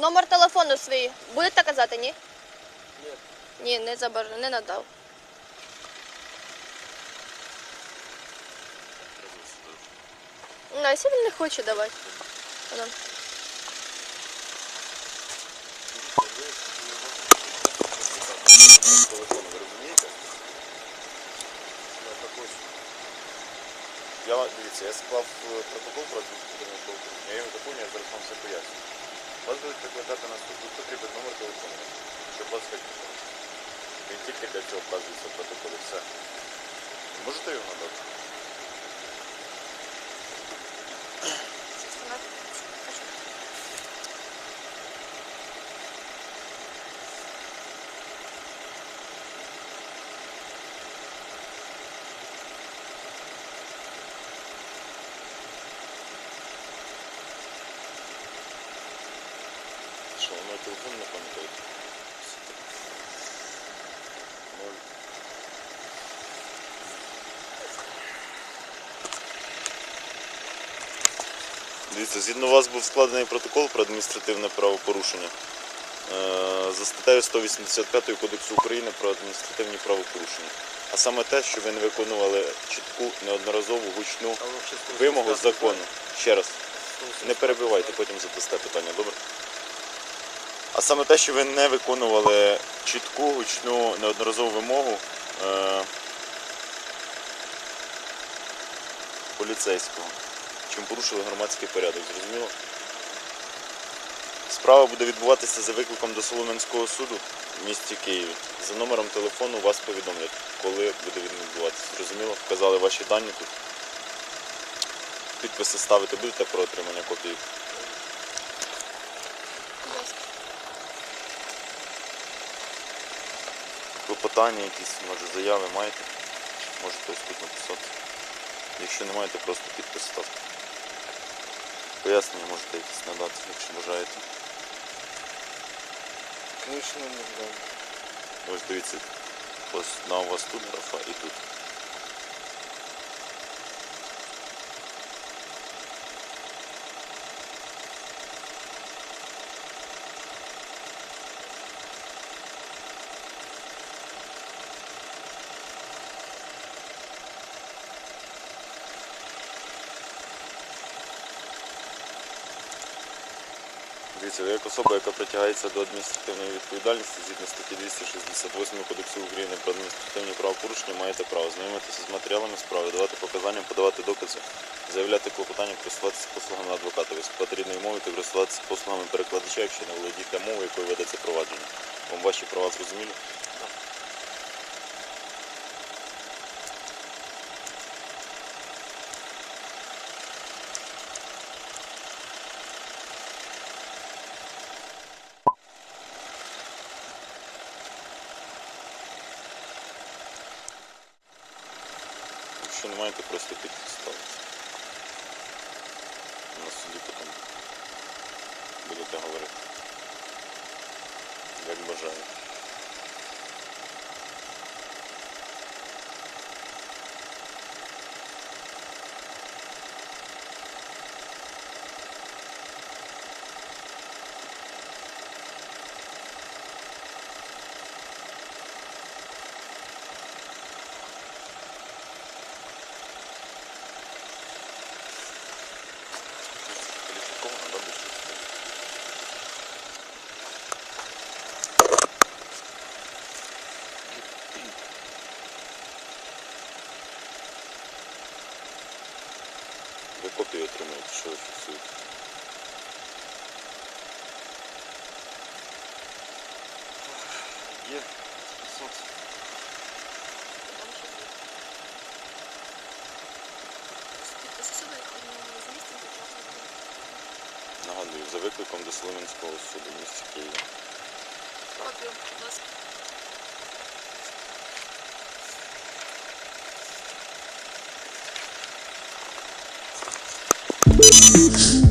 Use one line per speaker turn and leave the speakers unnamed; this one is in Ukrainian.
номер телефону свій будете казати, ні?
Ні.
Ні, не забор... не надав. Ну, а він не хоче давати.
Я
вам- дивіться, я склав е, протокол про адміністративне я його доповнюю, я зараз вам все поясню. Вас будуть прикладати на суд. Тут потрібен номер телефону, щоб вас викликали. Він тільки для цього вказується в протоколі. Все. Можете його надати? Що, воно телефон не пам'ятаєте? Ноль. Дивіться, згідно вас був складений протокол про адміністративне правопорушення. Е, За статтею 185 Кодексу України про адміністративні правопорушення. А саме те, що ви не виконували чітку неодноразову гучну вимогу закону. Ще раз. Не перебивайте, потім задасте питання, добре? А саме те, що ви не виконували чітку, гучну, неодноразову вимогу е- поліцейського, чим порушили громадський порядок, зрозуміло? Справа буде відбуватися за викликом до Солом'янського суду в місті Києві. За номером телефону вас повідомлять, коли буде відбуватися. Зрозуміло? Вказали ваші дані тут. Підписи ставити будете про отримання копії? Клопотання якісь, може, заяви маєте? Можете ось тут написати. Якщо не маєте, просто підпис ставте. Пояснення можете якісь надати, якщо бажаєте.
Звісно, не знаю.
Ось дивіться, ось на у вас тут графа і тут. Дивіться, як особа, яка притягається до адміністративної відповідальності згідно статті 268 Кодексу України про адміністративні правопорушення, маєте право знайомитися з матеріалами справи, давати показання, подавати докази, заявляти клопотання, користуватися послугами адвоката, виступати рідною мовою та користуватися послугами перекладача, якщо не володієте мовою, якою ведеться провадження. Вам ваші права зрозумілі? Якщо не маєте, просто підпис У На суді потім будете говорити. Як бажаєте. Копію отримуєте, що ви фіксуєте.
Є 500.
Нагадую, за викликом до Солом'янського суду в місті Києві.
Копію, будь ласка.
Thank you.